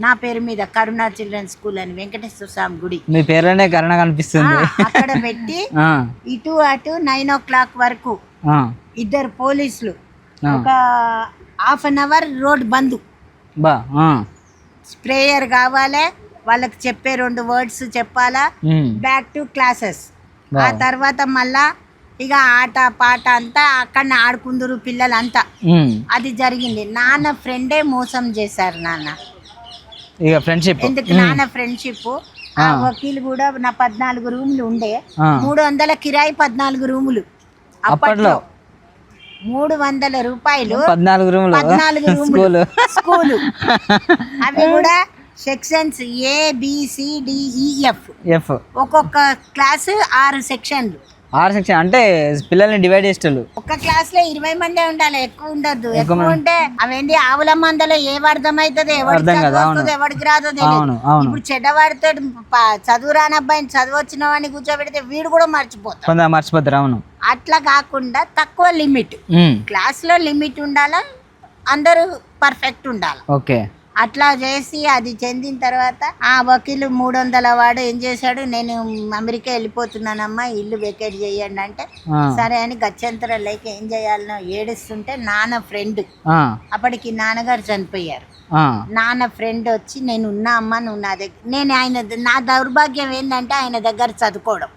నా పేరు మీద కరుణా చిల్డ్రన్ స్కూల్ అని వెంకటేశ్వర స్వామి గుడి. మీ పేరులోనే కరుణ కనిపిస్తుంది. అక్కడ పెట్టి ఇటు అటు నైన్ ఓ క్లాక్ వరకు ఇద్దరు పోలీసులు. ఒక half an hour road bandh. Sprayer కావాలి వాళ్ళకి చెప్పే రెండు వర్డ్స్ చెప్పాలా బ్యాక్ టు క్లాసెస్ ఆ. తర్వాత మళ్ళా ఇక ఆట పాట అంతా అక్కడ ఆడుకుందరు పిల్లలంతా. అది జరిగింది. నాన్న ఫ్రెండే మోసం చేశారు నాన్న. ఇక ఫ్రెండ్షిప్ ఎందుకు నాన్న ఫ్రెండ్షిప్ ఆ వకీల్ కూడా నా పద్నాలుగు రూములు ఉండే. మూడు వందల కిరాయి పద్నాలుగు రూములు. అప్పట్లో? మూడు వందల రూపాయలు. పద్నాలుగు రూములు. పద్నాలుగు రూములు. స్కూల్. స్కూలు. అవి కూడా సెక్షన్స్ ఏ బిసిడిఈఎఫ్ ఎఫ్ ఒక్కొక్క క్లాస్ ఆరు సెక్షన్లు ఆర్ సెక్షన్ అంటే పిల్లల్ని డివైడ్ చేసేటోళ్ళు. ఒక్క క్లాస్లో ఇరవై మందే ఉండాలి ఎక్కువ ఉండద్దు. ఎక్కువ. ఉంటే అవేంటి ఆవుల మందలో ఏం అర్థమవుతుంది ఎవరికి అర్థం కదా, అవును. ఎవరికి రాదో అవును. ఇప్పుడు చెడ్డవాడితో చదువు రాని అబ్బాయిని చదువు వచ్చిన వాడిని కూర్చోబెడితే వీడు కూడా మర్చిపోతాడు. కొంత మర్చిపోతారు అవును. అట్లా కాకుండా తక్కువ లిమిట్. క్లాస్లో లిమిట్ ఉండాలా అందరూ పర్ఫెక్ట్ ఉండాలి. ఓకే. అట్లా చేసి అది చెందిన తర్వాత ఆ వకీలు మూడు వందల వాడు ఏం చేశాడు? నేను అమెరికా వెళ్ళిపోతున్నానమ్మా ఇల్లు వెకేట్ చేయండి అంటే సరే అని గత్యంతరం లేక ఏం చేయాలనో ఏడుస్తుంటే నాన్న ఫ్రెండ్. అప్పటికి నాన్నగారు చనిపోయారు. నాన్న ఫ్రెండ్ వచ్చి నేను ఉన్నా అమ్మా నువ్వు నా దగ్గర నేను ఆయన నా దౌర్భాగ్యం ఏంటంటే ఆయన దగ్గర చదువుకోవడం.